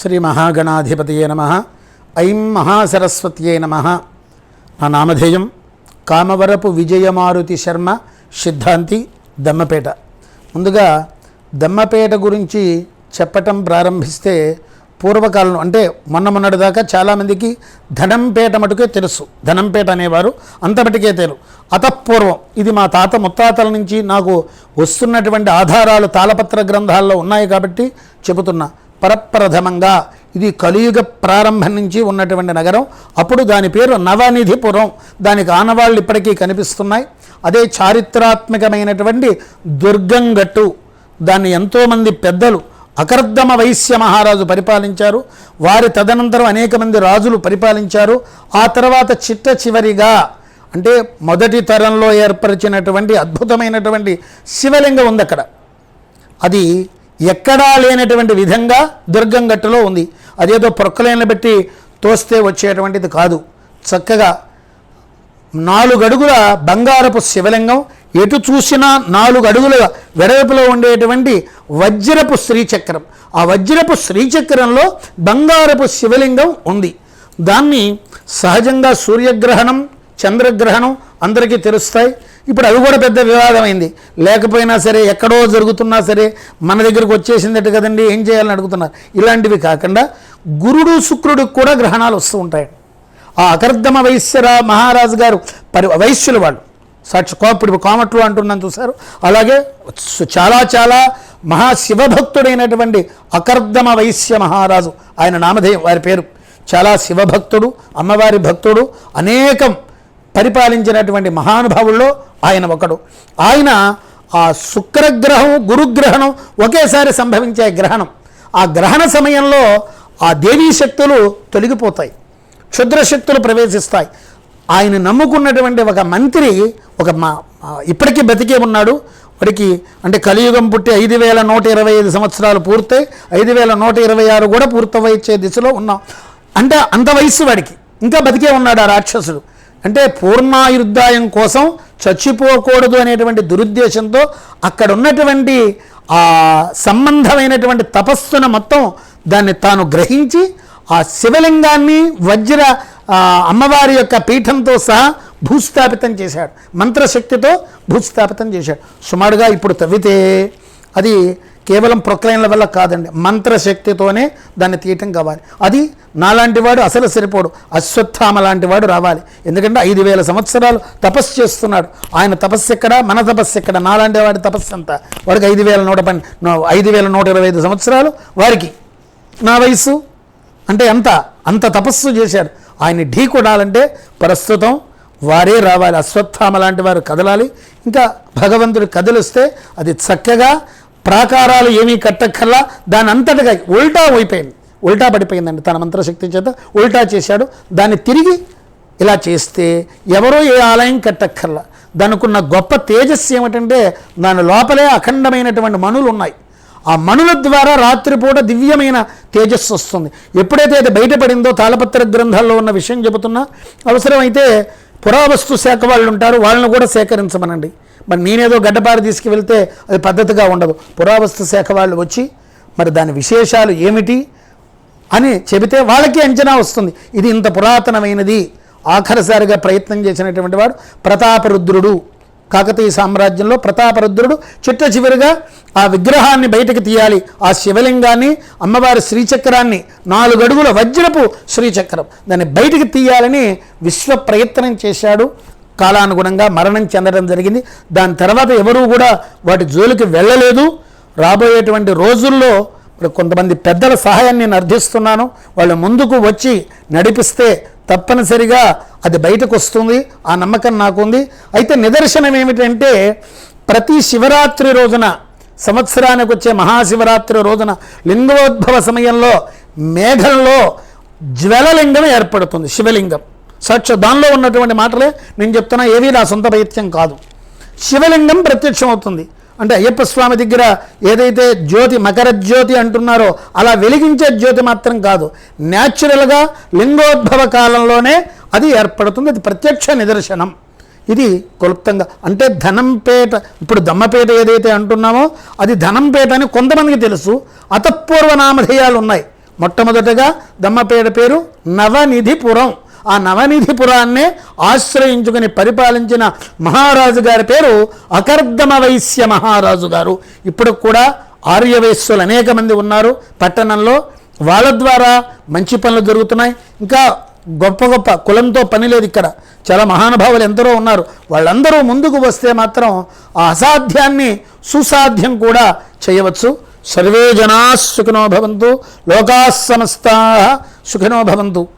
శ్రీ మహాగణాధిపతయే నమ. ఐం మహాసరస్వత్యే నమ. నా నామధేయం కామవరపు విజయమారుతి శర్మ సిద్ధాంతి దమ్మపేట. ముందుగా దమ్మపేట గురించి చెప్పటం ప్రారంభిస్తే పూర్వకాలం అంటే మొన్న మొన్నటి దాకా చాలామందికి ధనంపేట మటుకే తెలుసు. ధనంపేట అనేవారు అంత మటుకే తెలుసు అతపూర్వం. ఇది మా తాత ముత్తాతల నుంచి నాకు వస్తున్నటువంటి ఆధారాలు తాళపత్ర గ్రంథాల్లో ఉన్నాయి కాబట్టి చెబుతున్నా. పరప్రథమంగా. ఇది కలియుగ ప్రారంభం నుంచి ఉన్నటువంటి నగరం. అప్పుడు దాని పేరు నవనిధిపురం. దానికి ఆనవాళ్ళు ఇప్పటికీ కనిపిస్తున్నాయి. అదే చారిత్రాత్మకమైనటువంటి దుర్గంగట్టు దాన్ని ఎంతోమంది పెద్దలు అకర్దమ వైశ్య మహారాజు పరిపాలించారు. వారి తదనంతరం అనేక మంది రాజులు పరిపాలించారు. ఆ తర్వాత చిట్ట చివరిగా అంటే మొదటి తరంలో ఏర్పరిచినటువంటి అద్భుతమైనటువంటి శివలింగం ఉంది అక్కడ. అది ఎక్కడా లేనటువంటి విధంగా దుర్గంగట్టులో ఉంది. అదేదో ప్రొక్కలైన పెట్టి తోస్తే వచ్చేటువంటిది కాదు. చక్కగా నాలుగు అడుగుల బంగారపు శివలింగం ఎటు చూసినా నాలుగు అడుగుల వెడల్పులో ఉండేటువంటి వజ్రపు శ్రీచక్రం. ఆ వజ్రపు శ్రీచక్రంలో బంగారపు శివలింగం ఉంది. దాన్ని సహజంగా సూర్యగ్రహణం చంద్రగ్రహణం అందరికీ తెలుస్తాయి. ఇప్పుడు అవి కూడా పెద్ద వివాదమైంది. లేకపోయినా సరే ఎక్కడో జరుగుతున్నా సరే మన దగ్గరకు వచ్చేసిందట కదండి ఏం చేయాలని అడుగుతున్నారు? ఇలాంటివి కాకుండా గురుడు శుక్రుడికి కూడా గ్రహణాలు వస్తూ ఉంటాయి. ఆ అకర్ధమ వైశ్యరా మహారాజు గారు పరి వైశ్యులు వాళ్ళు. సాక్షి కోపడి కోమట్లు అంటున్నాను చూశారు. అలాగే చాలా చాలా మహాశివభక్తుడైనటువంటి అకర్ధమ వైశ్య మహారాజు ఆయన నామధేయం వారి పేరు. చాలా శివభక్తుడు అమ్మవారి భక్తుడు అనేకం పరిపాలించినటువంటి మహానుభావుల్లో ఆయన ఒకడు. ఆయన ఆ శుక్రగ్రహం గురుగ్రహణం ఒకేసారి సంభవించే గ్రహణం. ఆ గ్రహణ సమయంలో ఆ దేవీ శక్తులు తొలగిపోతాయి. క్షుద్ర శక్తులు ప్రవేశిస్తాయి. ఆయన నమ్ముకున్నటువంటి ఒక మంత్రి ఒక మా ఇప్పటికీ బతికే ఉన్నాడు. వాడికి అంటే కలియుగం పుట్టి ఐదు వేల నూట ఇరవై ఐదు సంవత్సరాలు పూర్తయి ఐదు వేల నూట ఇరవై ఆరు కూడా పూర్తవచ్చే దిశలో ఉన్నాం. అంటే అంత వయస్సు వాడికి. ఇంకా బతికే ఉన్నాడు ఆ రాక్షసుడు. అంటే పూర్ణాయుద్ధాయం కోసం చచ్చిపోకూడదు అనేటువంటి దురుద్దేశంతో అక్కడ ఉన్నటువంటి ఆ సంబంధమైనటువంటి తపస్సును మొత్తం దాన్ని తాను గ్రహించి ఆ శివలింగాన్ని వజ్ర అమ్మవారి యొక్క పీఠంతో సహా భూస్థాపితం చేశాడు. మంత్రశక్తితో భూస్థాపితం చేశాడు. సుమారుగా ఇప్పుడు తవ్వితే అది కేవలం ప్రొక్లైన్ల వల్ల కాదండి. మంత్రశక్తితోనే దాన్ని తీయటం కావాలి. అది నాలాంటి వాడు అసలు సరిపోడు. అశ్వత్థామ లాంటి వాడు రావాలి. ఎందుకంటే ఐదు వేల సంవత్సరాలు తపస్సు చేస్తున్నాడు. ఆయన తపస్సు ఎక్కడ? మన తపస్సు ఎక్కడ? నాలాంటి వాడి తపస్సు అంత వాడికి ఐదు వేల నూట పన్ ఐదు వేల నూట ఇరవై ఐదు సంవత్సరాలు వారికి. నా వయసు అంటే ఎంత? అంత తపస్సు చేశారు ఆయన ఢీ కొడాలంటే ప్రస్తుతం వారే రావాలి. అశ్వత్థామ లాంటి వారు కదలాలి. ఇంకా భగవంతుడు కదిలిస్తే అది చక్కగా ప్రాకారాలు ఏమీ కట్టక్కర్లా దాని అంతటిగా ఉల్టా అయిపోయింది. ఉల్టా పడిపోయిందండి తన మంత్రశక్తి చేత. ఉల్టా చేశాడు. దాన్ని తిరిగి ఇలా చేస్తే ఎవరో ఏ ఆలయం కట్టక్కర్లా. దానికున్న గొప్ప తేజస్సు ఏమిటంటే దాని లోపలే అఖండమైనటువంటి మణులు ఉన్నాయి. ఆ మణుల ద్వారా రాత్రిపూట దివ్యమైన తేజస్సు వస్తుంది. ఎప్పుడైతే అది బయటపడిందో తాళపత్ర గ్రంథాల్లో ఉన్న విషయం చెబుతున్నా అవసరమైతే పురావస్తు శాఖ వాళ్ళు ఉంటారు వాళ్ళని కూడా సేకరించమనండి. మరి నేనేదో గడ్డపార తీసుకువెళ్తే అది పద్ధతిగా ఉండదు. పురావస్తు శాఖ వాళ్ళు వచ్చి మరి దాని విశేషాలు ఏమిటి అని చెబితే వాళ్ళకి అంచనా వస్తుంది. ఇది ఇంత పురాతనమైనది. ఆఖరిసారిగా ప్రయత్నం చేసినటువంటి వాడు ప్రతాపరుద్రుడు కాకతీయ సామ్రాజ్యంలో ప్రతాపరుద్రుడు చిట్ట చివరిగా ఆ విగ్రహాన్ని బయటకు తీయాలి. ఆ శివలింగాన్ని అమ్మవారి శ్రీచక్రాన్ని నాలుగు అడుగుల వజ్రపు శ్రీచక్రం దాన్ని బయటకు తీయాలని విశ్వ ప్రయత్నం చేశాడు. కాలానుగుణంగా మరణం చెందడం జరిగింది. దాని తర్వాత ఎవరూ కూడా వాటి జోలికి వెళ్ళలేదు. రాబోయేటువంటి రోజుల్లో మరి కొంతమంది పెద్దల సహాయాన్ని నేను అర్థిస్తున్నాను. వాళ్ళు ముందుకు వచ్చి నడిపిస్తే తప్పనిసరిగా అది బయటకు వస్తుంది. ఆ నమ్మకం నాకుంది. అయితే నిదర్శనం ఏమిటంటే ప్రతి శివరాత్రి రోజున సంవత్సరానికి వచ్చే మహాశివరాత్రి రోజున లింగోద్భవ సమయంలో మేఘంలో జ్వలలింగం ఏర్పడుతుంది. శివలింగం. సాక్ష దానిలో ఉన్నటువంటి మాటలే నేను చెప్తున్నా ఏవి నా సొంత పైత్యం కాదు. శివలింగం ప్రత్యక్షమవుతుంది. అంటే అయ్యప్ప స్వామి దగ్గర ఏదైతే జ్యోతి మకర జ్యోతి అంటున్నారో అలా వెలిగించే జ్యోతి మాత్రం కాదు. న్యాచురల్గా లింగోద్భవ కాలంలోనే అది ఏర్పడుతుంది. అది ప్రత్యక్ష నిదర్శనం. ఇది క్లుప్తంగా. అంటే ధనంపేట ఇప్పుడు దమ్మపేట ఏదైతే అంటున్నామో అది ధనంపేట అని కొంతమందికి తెలుసు. అతపూర్వ నామధేయాలు ఉన్నాయి. మొట్టమొదటగా దమ్మపేట పేరు నవనిధిపురం. ఆ నవనిధిపురాన్నే ఆశ్రయించుకుని పరిపాలించిన మహారాజు గారి పేరు అకర్దమ వైశ్య మహారాజు గారు. ఇప్పుడు కూడా ఆర్యవైశ్యులు అనేక మంది ఉన్నారు. పట్టణంలో వాళ్ళ ద్వారా మంచి పనులు జరుగుతున్నాయి. ఇంకా గొప్ప గొప్ప కులంతో పని లేదు ఇక్కడ. చాలా మహానుభావులు ఎందరో ఉన్నారు. వాళ్ళందరూ ముందుకు వస్తే మాత్రం ఆ అసాధ్యాన్ని సుసాధ్యం కూడా చేయవచ్చు. సర్వే జనా సుఖినో భవంతు. లోకా సమస్తా సుఖినో భవంతు.